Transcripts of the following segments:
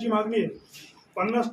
ची मागणी आहे. पन्नास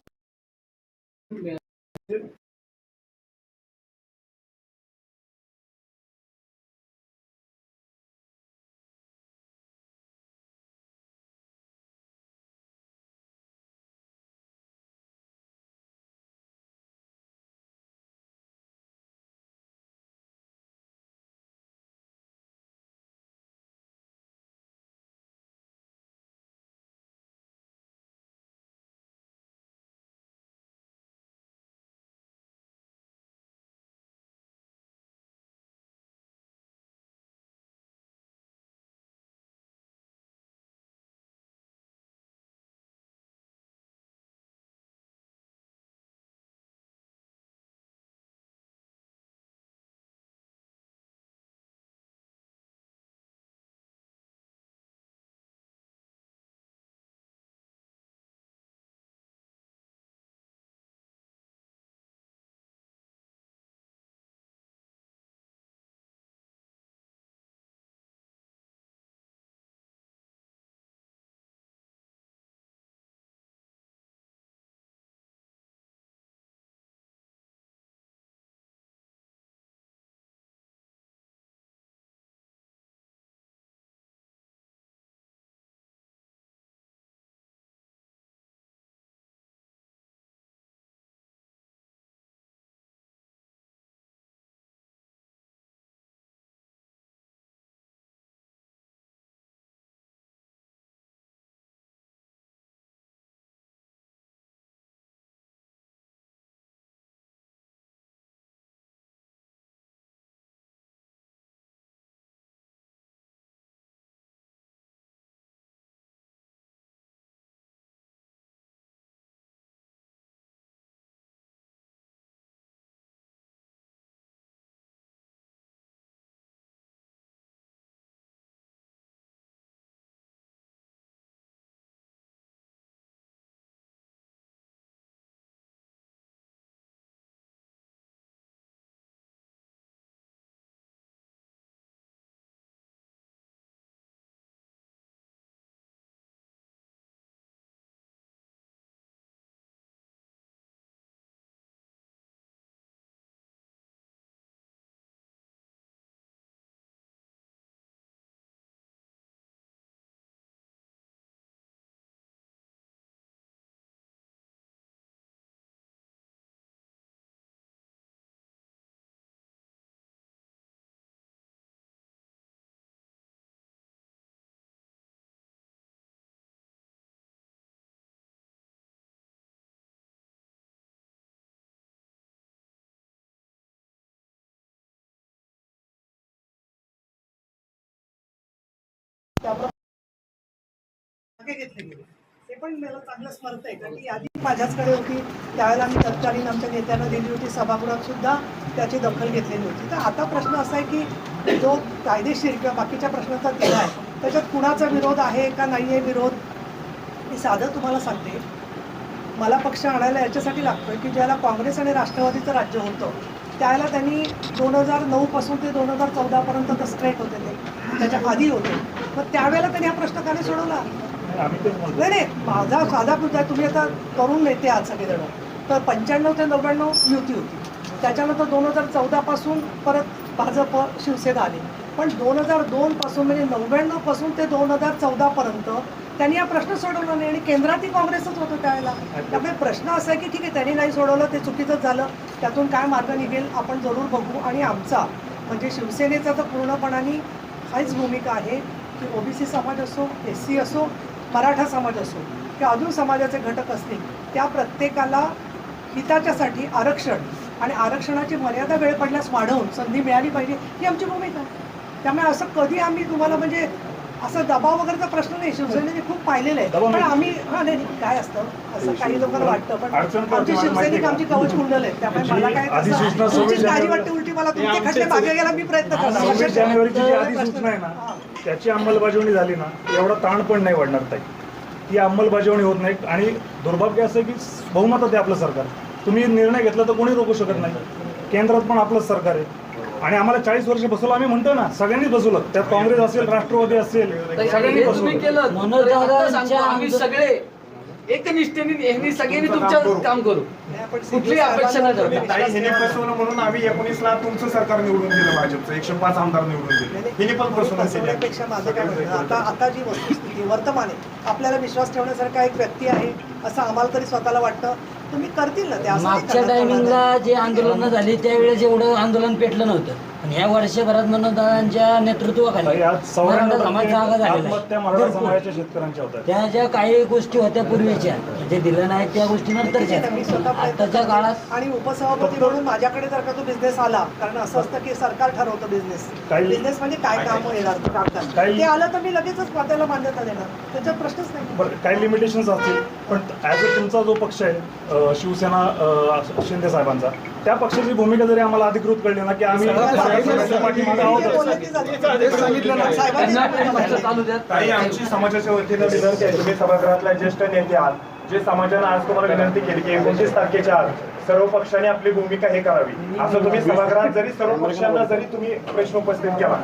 मागे घेतले गेले ते पण मला चांगलं स्मरत आहे कारण की यादी माझ्याचकडे होती. त्यावेळेला मी तत्कालीन आमच्या नेत्यांना दिली होती सभागृहात सुद्धा त्याची दखल घेतलेली होती. तर आता प्रश्न असा आहे की जो कायदेशीर किंवा बाकीच्या प्रश्नाचा केला आहे त्याच्यात कुणाचा विरोध आहे का नाही आहे विरोध? मी साधं तुम्हाला सांगते. मला पक्ष आणायला याच्यासाठी लागतोय की ज्याला काँग्रेस आणि राष्ट्रवादीचं राज्य होतं त्यावेळेला त्यांनी दोन हजार नऊपासून ते दोन हजार चौदापर्यंत तर स्ट्रेट होते ते. त्याच्या आधी होते. मग त्यावेळेला त्यांनी हा प्रश्न का नाही सोडवला? नाही नाही माझा साधा मुद्दा आहे तुम्ही आता करून नेते आहात सगळेजण. तर पंच्याण्णव ते नव्याण्णव युती होती. त्याच्यानंतर दोन हजार चौदापासून परत भाजप शिवसेना आली. पण दोन हजार दोनपासून म्हणजे नव्याण्णवपासून ते दोन हजार चौदापर्यंत त्यांनी हा प्रश्न सोडवला नाही. आणि केंद्रातही काँग्रेसच होतं त्यावेळेला. त्यामुळे प्रश्न असा आहे की ठीक आहे त्यांनी नाही सोडवलं ते चुकीचंच झालं. त्यातून काय मार्ग निघेल आपण जरूर बघू. आणि आमचा म्हणजे शिवसेनेचा तर पूर्णपणाने हाच भूमिका आहे की ओबीसी समाज असो एस सी असो मराठा समाज असो किंवा अजून समाजाचे घटक असतील त्या प्रत्येकाला हिताच्यासाठी आरक्षण आणि आरक्षणाची मर्यादा वेळ पडल्यास वाढवून संधी मिळाली पाहिजे ही आमची भूमिका आहे. त्यामुळे असं कधी आम्ही तुम्हाला म्हणजे असं दबाव वगैरेचा प्रश्न नाही शिवसेनेने खूप पाहिलेलं आहे. पण. आम्ही हा नाही काय असतं? असं काही लोकांना वाटतं पण आमची शिवसैनिक आमची? कवच कुंडल आहेत त्यामुळे मला काय सव्वीस काळजी वाटते उलटी मला तुमचे खटले मागे गेला मी प्रयत्न करणार त्याची अंमलबजावणी झाली ना एवढा ताण पण नाही वाढणार ताई. ती अंमलबजावणी होत नाही आणि दुर्भाग्य असं की बहुमतात आहे आपलं सरकार. तुम्ही निर्णय घेतला तर कोणी रोखू शकत नाही. केंद्रात पण आपलंच सरकार आहे. आणि आम्हाला चाळीस वर्ष बसवलं आम्ही म्हणतो ना सगळ्यांनीच बसवलं. त्यात काँग्रेस असेल राष्ट्रवादी असेल सगळ्यांनी बसवलं. सगळे एकनिष्ठेने यांनी सगळ्यांनी तुमच्या काम करू. CPO अपेक्षा हिने फसवलं म्हणून आम्ही एकोणीसला तुमचं सरकार निवडून दिलं भाजपचं. एकशे पाच आमदार निवडून दिले. हिने पण फसवण्यापेक्षा माझं काय म्हणणं? आता आता जी वस्तुस्थिती वर्तमान आहे आपल्याला विश्वास ठेवण्यासारखा एक व्यक्ती आहे असं आम्हाला तरी स्वतःला वाटतं. तुम्ही करतील ना ते? असं नाही मागच्या टायमिंगला. जे आंदोलनं झाली त्यावेळेस एवढं आंदोलन पेटलं नव्हतं. पण ह्या वर्षभरात मनोदारांच्या नेतृत्वाखाली मराठा समाज जागा झालेला आत्महत्या आहे मराठा भरपूर. समाजाच्या शेतकऱ्यांच्या होत आहेत त्या ज्या काही गोष्टी होत्या पूर्वीच्या जे दिलं नाही त्या गोष्टी नंतरच्या. ठीक आहे, मी स्वतः प्रयत्न आताच्या करते. काळात आणि उपसभापती म्हणून माझ्याकडे जर का तो बिझनेस आला कारण असं असतं की सरकार ठरवतं बिझनेस काही- बिझनेस म्हणजे काय काम येणार कागदात काही- ते आलं तर मी लगेचच त्याला मान्यता देणार. त्याच्यात प्रश्नच नाही. बरं काही लिमिटेशन्स असतील. पण ॲज अ तुमचा जो पक्ष आहे अ, शिवसेना अ, शिंदे साहेबांचा त्या पक्षाची भूमिका जरी आम्हाला अधिकृत कळली ना की आम्ही आमची समाजाच्या वतीनं विनंती आहे. तुम्ही सभागृहातल्या ज्येष्ठ नेते आहात. जे समाजानं आज तुम्हाला विनंती केली की एकोणतीस तारखेच्या आत सर्व पक्षांनी आपली भूमिका हे करावी. असं तुम्ही सभागृहात जरी सर्व पक्षांना जरी तुम्ही प्रश्न उपस्थित केला.